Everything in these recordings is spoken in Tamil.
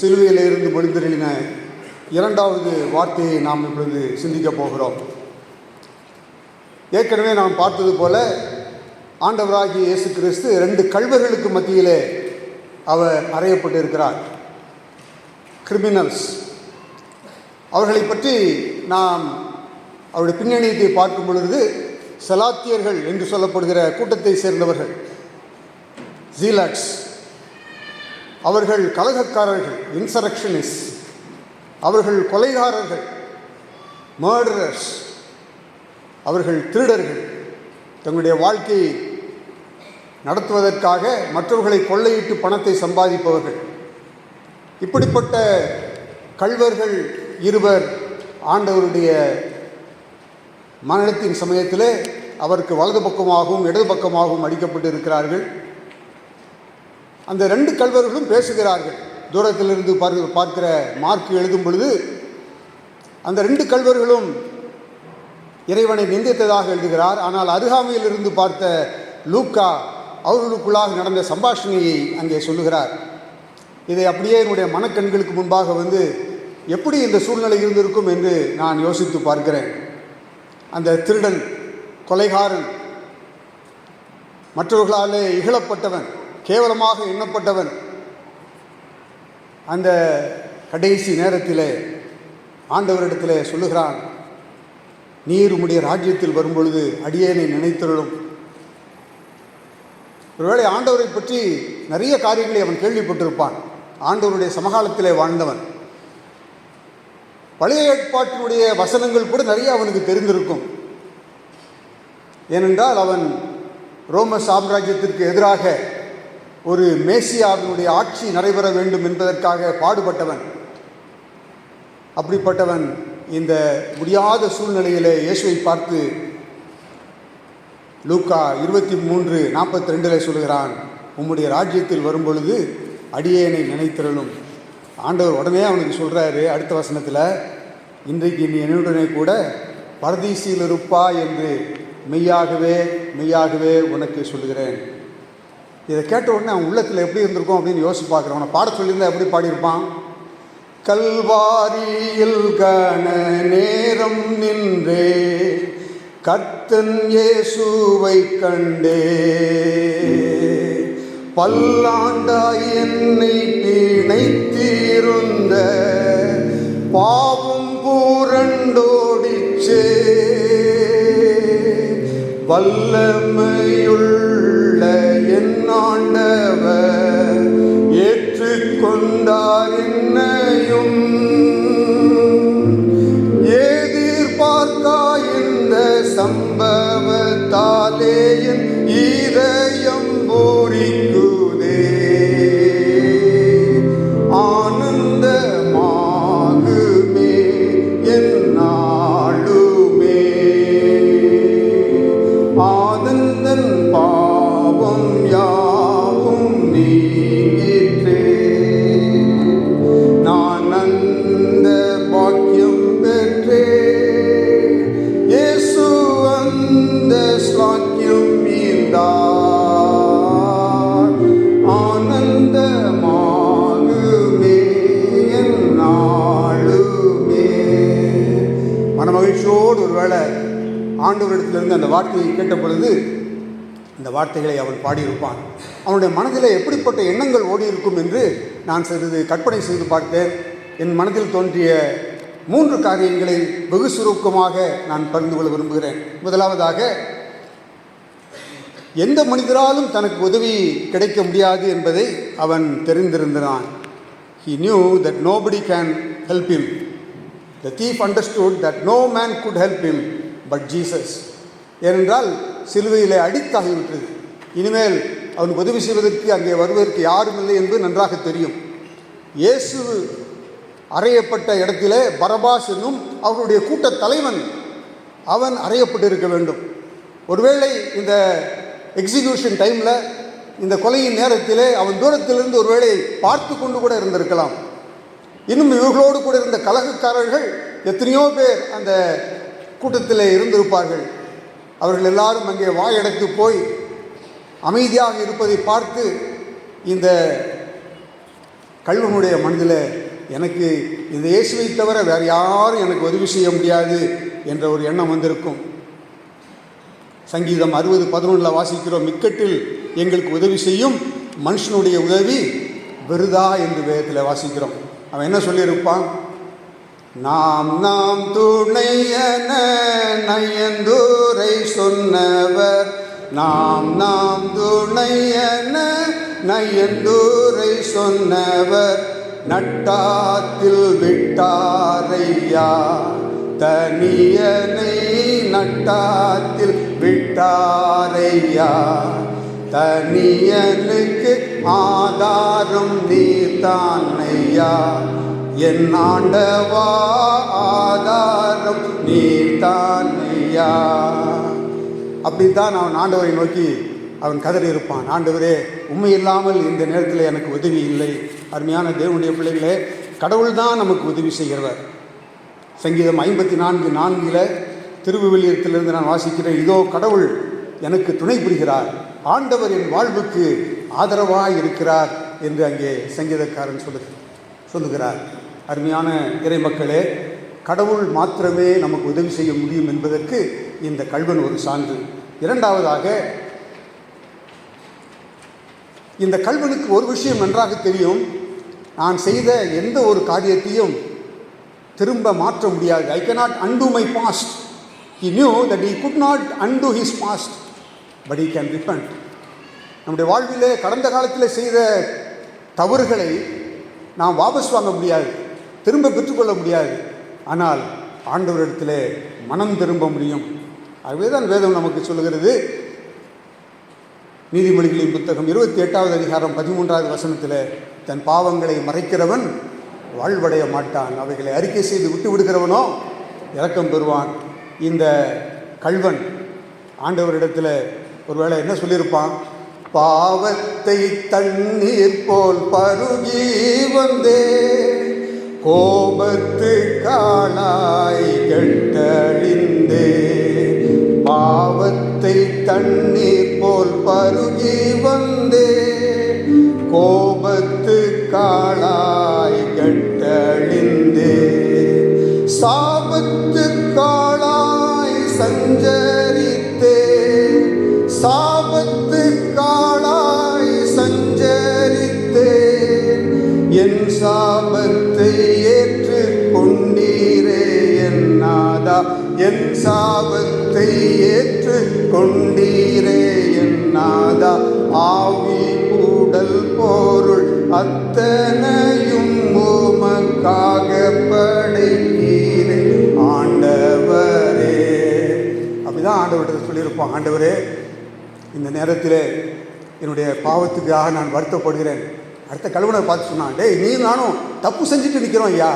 சிறுவையில் இருந்து மொழிந்தருளின இரண்டாவது வார்த்தையை நாம் இப்பொழுது சிந்திக்கப் போகிறோம். ஏற்கனவே நாம் பார்த்தது போல ஆண்டவராகிய இயேசு கிறிஸ்து ரெண்டு கல்வர்களுக்கு மத்தியிலே அவர் அறையப்பட்டிருக்கிறார். கிரிமினல்ஸ். அவர்களை பற்றி நாம் அவருடைய பின்னணியத்தை பார்க்கும் பொழுது செலாத்தியர்கள் என்று சொல்லப்படுகிற கூட்டத்தை சேர்ந்தவர்கள். ஜீலாட்ஸ் அவர்கள் கலகக்காரர்கள் இன்சரக்ஷனிஸ் அவர்கள் கொலைகாரர்கள் மர்டரர்ஸ் அவர்கள் திருடர்கள். தங்களுடைய வாழ்க்கையை நடத்துவதற்காக மற்றவர்களை கொள்ளையிட்டு பணத்தை சம்பாதிப்பவர்கள். இப்படிப்பட்ட கல்வர்கள் இருவர் ஆண்டவருடைய மரணத்தின் சமயத்திலே அவருக்கு வலது பக்கமாகவும் இடது பக்கமாகவும் அடிக்கப்பட்டு இருக்கிறார்கள் அந்த ரெண்டு கல்வர்களும் பேசுகிறார்கள். தூரத்திலிருந்து பார்க்க பார்க்கிற மார்க் எழுதும் பொழுது அந்த ரெண்டு கல்வர்களும் இறைவனை நிந்தித்ததாக எழுதுகிறார். ஆனால் அருகாமையில் இருந்து பார்த்த லூக்கா அவர்களுக்குள்ளாக நடந்த சம்பாஷணையை அங்கே சொல்லுகிறார். இதை அப்படியே என்னுடைய மனக்கண்களுக்கு முன்பாக வந்து எப்படி இந்த சூழ்நிலை இருந்திருக்கும் என்று நான் யோசித்து பார்க்கிறேன். அந்த திருடன் கொலைகாரன். மற்றவர்களாலே இகழப்பட்டவன் கேவலமாக எண்ணப்பட்டவன். அந்த கடைசி நேரத்தில் ஆண்டவரிடத்தில் சொல்லுகிறான் நீர் உம்முடைய ராஜ்யத்தில் வரும்பொழுது அடியேனை நினைத்தருளும். ஒருவேளை ஆண்டவரை பற்றி நிறைய காரியங்களை அவன் கேள்விப்பட்டிருப்பான். ஆண்டவருடைய சமகாலத்திலே வாழ்ந்தவன். பழைய ஏற்பாட்டினுடைய வசனங்கள் கூட நிறைய அவனுக்கு தெரிந்திருக்கும். ஏனென்றால் அவன் ரோம சாம்ராஜ்யத்திற்கு எதிராக ஒரு மேசியாவினுடைய ஆட்சி நடைபெற வேண்டும் என்பதற்காக பாடுபட்டவன். அப்படிப்பட்டவன் இந்த முடியாத சூழ்நிலையிலே இயேசுவை பார்த்து லூக்கா இருபத்தி மூன்று நாற்பத்தி ரெண்டில் சொல்கிறான் உம்முடைய ராஜ்யத்தில் வரும்பொழுது அடியேனை நினைத்திரலும் ஆண்டவர் உடனே அவனுக்கு சொல்கிறாரு அடுத்த வசனத்தில் இன்றைக்கு நீ என்னுடனே கூட பரதீசியில் இருப்பா என்று மெய்யாகவே மெய்யாகவே உனக்கு சொல்லுகிறேன். இதை கேட்ட உடனே அவன் உள்ளத்தில் எப்படி இருந்திருக்கும் அப்படின்னு யோசிச்சு பார்க்குறேன். அவனை பாட சொல்லியிருந்தா எப்படி பாடியிருப்பான்? கல்வாரியில் கன நேரம் நின்றே கர்த்தன் இயேசுவை கண்டே. பல்லாண்டாய் என்னை பிணைத்திருந்த பாவம் பூரண்டோடிச்சே. வல்லமையுள்ள என் ஆண்டவர் ஏற்றுக்கொண்டார் என்னையும். ஆண்டவரிடத்திலிருந்து அந்த வார்த்தையை கேட்ட பொழுது இந்த வார்த்தைகளை அவன் பாடியிருப்பான். அவனுடைய மனதில் எப்படிப்பட்ட எண்ணங்கள் ஓடி இருக்கும் என்று நான் சிறிது கற்பனை செய்து பார்த்தேன். என் மனதில் தோன்றிய மூன்று காரியங்களை வெகு சுருக்கமாக நான் பகிர்ந்து கொள்ள விரும்புகிறேன். முதலாவதாக எந்த மனிதராலும் தனக்கு உதவி கிடைக்க முடியாது என்பதை அவன் தெரிந்திருந்தான். He knew that nobody can help him the thief understood that no man could help him but Jesus ஏனென்றால் சிலுவையிலே அடித்தாகிவிட்டது. இனிமேல் அவனுக்கு உதவி செய்வதற்கு அங்கே வருவதற்கு யாரும் இல்லை என்று நன்றாக தெரியும். இயேசு அறையப்பட்ட இடத்திலே பரபாஸ் என்னும் அவர்களுடைய கூட்டத் தலைவன் அவன் அறையப்பட்டிருக்க வேண்டும். ஒருவேளை இந்த எக்ஸிக்யூஷன் டைமில் இந்த கொலையின் நேரத்திலே அவன் தூரத்திலிருந்து ஒருவேளை பார்த்து கொண்டு கூட இருந்திருக்கலாம். இன்னும் இவர்களோடு கூட இருந்த கலகக்காரர்கள் எத்தனையோ பேர் அந்த கூட்டத்தில் இருந்திருப்பார்கள். அவர்கள் எல்லாரும் அங்கே வாயடைத்து போய் அமைதியாக இருப்பதை பார்த்து இந்த கல்வனுடைய மனதில் எனக்கு இந்த இயேசுவை தவிர வேறு யாரும் எனக்கு உதவி செய்ய முடியாது என்ற ஒரு எண்ணம் வந்திருக்கும். சங்கீதம் அறுபது பதினொன்றில் வாசிக்கிறோம் மிக்கட்டில் எங்களுக்கு உதவி செய்யும் மனுஷனுடைய உதவி வெறுதா என்று வேதத்தில் வாசிக்கிறோம். அவன் என்ன சொல்லியிருப்பான்? நாம் நாம் துணையன நயந்தூரை சொன்னவர். நாம் நாம் துணையன நயந்தூரை சொன்னவர். நட்டாத்தில் விட்டாரையா? தனியனை நட்டாத்தில் விட்டாரையா? தனியனுக்கு ஆதாரம் நீ தானையா என் ஆண்டவா ஆதாரம் நீதான் ஐயா. அப்படித்தான் அவன் ஆண்டவரை நோக்கி அவன் கதறி இருப்பான். ஆண்டவரே உண்மை இல்லாமல் இந்த நேரத்தில் எனக்கு உதவி இல்லை. அருமையான தேவனுடைய பிள்ளைகளே கடவுள் தான் நமக்கு உதவி செய்கிறவர். சங்கீதம் ஐம்பத்தி நான்கு நான்கில் திருவுவிலியத்திலிருந்து நான் வாசிக்கிறேன் இதோ கடவுள் எனக்கு துணை புரிகிறார். ஆண்டவர் என் வாழ்வுக்கு ஆதரவாக இருக்கிறார் என்று அங்கே சங்கீதக்காரன் சொல்லு சொல்லுகிறார். அருமையான இறை மக்களே கடவுள் மாத்திரமே நமக்கு உதவி செய்ய முடியும் என்பதற்கு இந்த கல்வன் ஒரு சான்று. இரண்டாவதாக இந்த கல்வனுக்கு ஒரு விஷயம் நன்றாக தெரியும். நான் செய்த எந்த ஒரு காரியத்தையும் திரும்ப மாற்ற முடியாது. I cannot undo my past he knew that he could not undo his past but he can repent நம்முடைய வாழ்விலே கடந்த காலத்தில் செய்த தவறுகளை நாம் வாபஸ் வாங்க முடியாது. திரும்ப பெற்றுக்கொள்ள முடியாது. ஆனால் ஆண்டவரிடத்திலே மனம் திரும்ப முடியும். ஆகவே தான் வேதம் நமக்கு சொல்லுகிறது. நீதிமொழிகளின் புத்தகம் இருபத்தி எட்டாவது அதிகாரம் பதிமூன்றாவது வசனத்தில் தன் பாவங்களை மறைக்கிறவன் வாழ்வடைய மாட்டான். அவைகளை அறிக்கை செய்து விட்டு விடுகிறவனோ இறக்கம் பெறுவான். இந்த கல்வன் ஆண்டவரிடத்தில் ஒருவேளை என்ன சொல்லியிருப்பான்? பாவத்தை தண்ணீர் போல் பருகி வந்தே கோபத்து காளாய் கெட்டழிந்தே பாவத்தை தண்ணீர் போல் பருகி வந்தே கோபத்து காளாய் சாபத்தை ஏற்று கொண்டீரே என்னாதா ஆவி கூடல் பொருள் அத்தனையும் உமக்காக படைத்தீரே. ஆண்டவரே. அப்படிதான் ஆண்டவர்கிட்ட சொல்லியிருப்போம். ஆண்டவரே இந்த நேரத்தில் என்னுடைய பாவத்துக்காக நான் வருத்தப்படுகிறேன். அடுத்த கழுவனை பார்த்து சொன்னான் டேய் நீ நானும் தப்பு செஞ்சுட்டு நிற்கிறோம் ஐயா.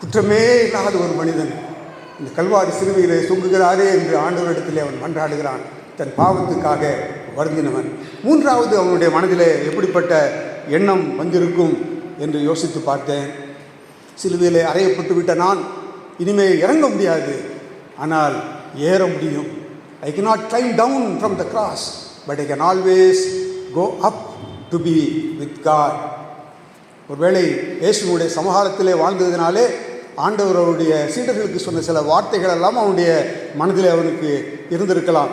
குற்றமே இல்லாத ஒரு மனிதன். இந்த கல்வாரி சிறுவையிலே தொங்குகிறாரே என்று ஆண்டவரிடத்திலே அவன் மன்றாடுகிறான். தன் பாவத்துக்காக வருந்தினவன். மூன்றாவது அவனுடைய மனதிலே எப்படிப்பட்ட எண்ணம் வந்திருக்கும் என்று யோசித்து பார்த்தேன். சிலுவையிலே அறையப்பட்டு விட்ட நான் இனிமே இறங்க முடியாது. ஆனால் ஏற முடியும். I can not climb down from the cross but I can always go up to be with God ஒருவேளை இயேசுனுடைய சமகாலத்திலே வாழ்ந்ததினாலே ஆண்டவர் அவருடைய சீடர்களுக்கு சொன்ன சில வார்த்தைகள் எல்லாம் அவனுடைய மனதில் அவனுக்கு இருந்திருக்கலாம்.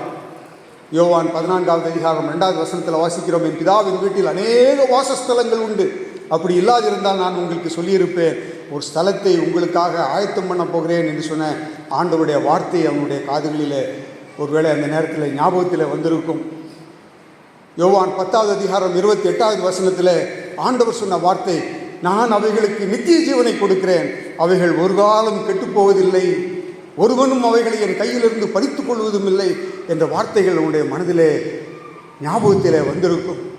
யோவான் பதினான்காவது அதிகாரம் ரெண்டாவது வசனத்தில் வாசிக்கிறோம் என் பிதாவின் வீட்டில் அநேக வாசஸ்தலங்கள் உண்டு. அப்படி இல்லாதிருந்தால் நான் உங்களுக்கு சொல்லியிருப்பேன். ஒரு ஸ்தலத்தை உங்களுக்காக ஆயத்தம் பண்ண போகிறேன் என்று சொன்ன ஆண்டவருடைய வார்த்தை அவனுடைய காதுகளில் ஒருவேளை அந்த நேரத்தில் ஞாபகத்தில் வந்திருக்கும். யோவான் பத்தாவது அதிகாரம் இருபத்தி எட்டாவது வசனத்தில் ஆண்டவர் சொன்ன வார்த்தை நான் அவைகளுக்கு நித்திய ஜீவனை கொடுக்கிறேன். அவைகள் ஒரு காலம் கெட்டுப்போவதில்லை. ஒருவனும் அவைகளை என் கையிலிருந்து பறித்துக் கொள்வதும் இல்லை என்ற வார்த்தைகள் உன்னுடைய மனதிலே ஞாபகத்திலே வந்திருக்கும்.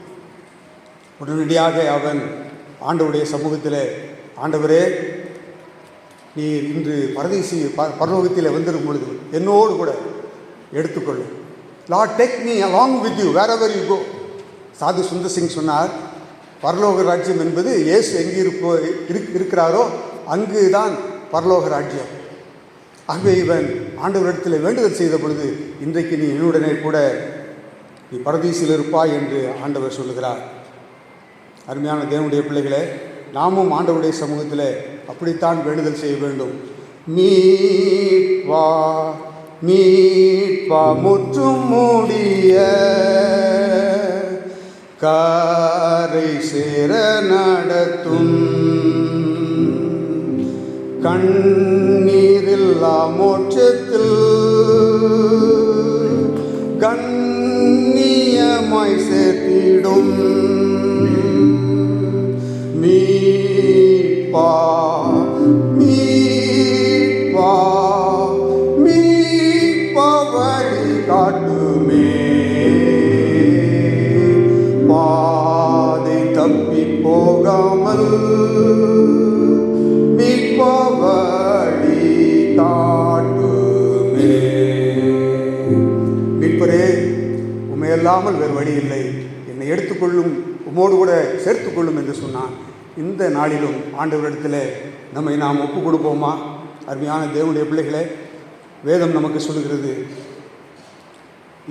உடனடியாக அவன் ஆண்டவுடைய சமூகத்திலே ஆண்டவரே நீர் இன்று பரதேசி ப வந்திருக்கும் பொழுது என்னோடு கூட எடுத்துக்கொள்ளும் Lord take me along with you wherever you go Sadhu Sundar Singh சொன்னார் பரலோக ராஜ்யம் என்பது இயேசு எங்கே இருப்போ இருக்கிறாரோ அங்கு தான் பரலோக ராஜ்யம். ஆகவே இவன் ஆண்டவரிடத்தில் வேண்டுதல் செய்த பொழுது இன்றைக்கு நீ என்னுடனே கூட நீ பரதீசில் இருப்பாய் என்று ஆண்டவர் சொல்லுகிறார். அருமையான தேவனுடைய பிள்ளைகளே நாமும் ஆண்டவருடைய சமூகத்தில் அப்படித்தான் வேண்டுதல் செய்ய வேண்டும். மீட்பா மீட்பா முற்றும் மூடிய காரை சேர நடத்தும். கண்ணீரில்லா மோட்சத்தில் கண்ணியமாய் சேர்த்திடும். மீ பா மீட்பரே உமையல்லாமல் வேறு வழி இல்லை. என்னை எடுத்துக்கொள்ளும் உமோடு கூட சேர்த்துக்கொள்ளும் என்று சொன்னான். இந்த நாளிலும் ஆண்டவரிடத்தில் நம்மை நாம் ஒப்பு கொடுப்போமா அருமையான தேவனுடைய பிள்ளைகளே வேதம் நமக்கு சொல்லுகிறது.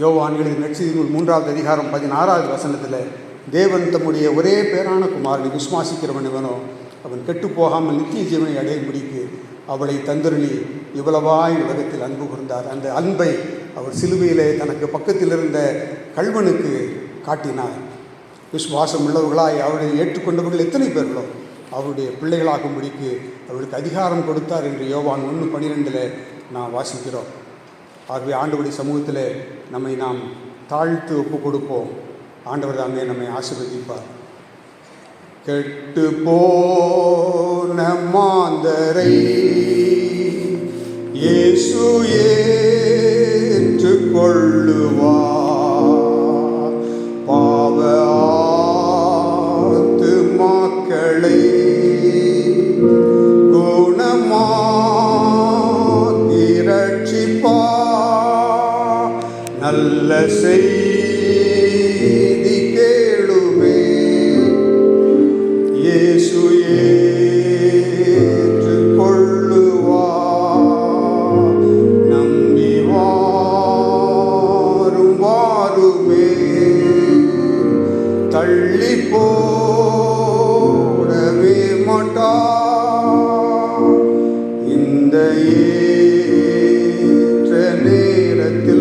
யோவான் எழுதிய மூன்றாவது அதிகாரம் பதினாறாவது வசனத்தில் தேவன் தம்முடைய ஒரே பேரான குமாரனை விசுவாசிக்கிறவன் இவனோ அவன் கெட்டு போகாமல் நித்திய ஜீவனை அடையும்படிக்கு அவளை தந்தருளி இவ்வளவாய் உலகத்தில் அன்பு கூர்ந்தார் அந்த அன்பை அவர் சிலுவையிலே தனக்கு பக்கத்தில் இருந்த கல்வனுக்கு காட்டினார். விசுவாசம் உள்ளவர்களாய் அவரை ஏற்றுக்கொண்டவர்கள் எத்தனை பேர்களோ அவருடைய பிள்ளைகளாகும்படிக்கு அவர்களுக்கு அதிகாரம் கொடுத்தார் என்று யோவான் ஒன்று பன்னிரெண்டில் நாம் வாசிக்கிறோம். ஆகவே ஆண்டவருடைய சமூகத்தில் நம்மை நாம் தாழ்த்து ஒப்பு கொடுப்போம். ஆண்டவர் தாமே நம்மை ஆசிர்வதிப்பார். கெட்டு போன மாந்தரை இயேசு ஏற்றுக் பாவ ஆத்துமாக்களை குணமாக்கி ரட்சிப்பார் நல்ல செய்தி கேளுமே. இயேசு ஏ tenere che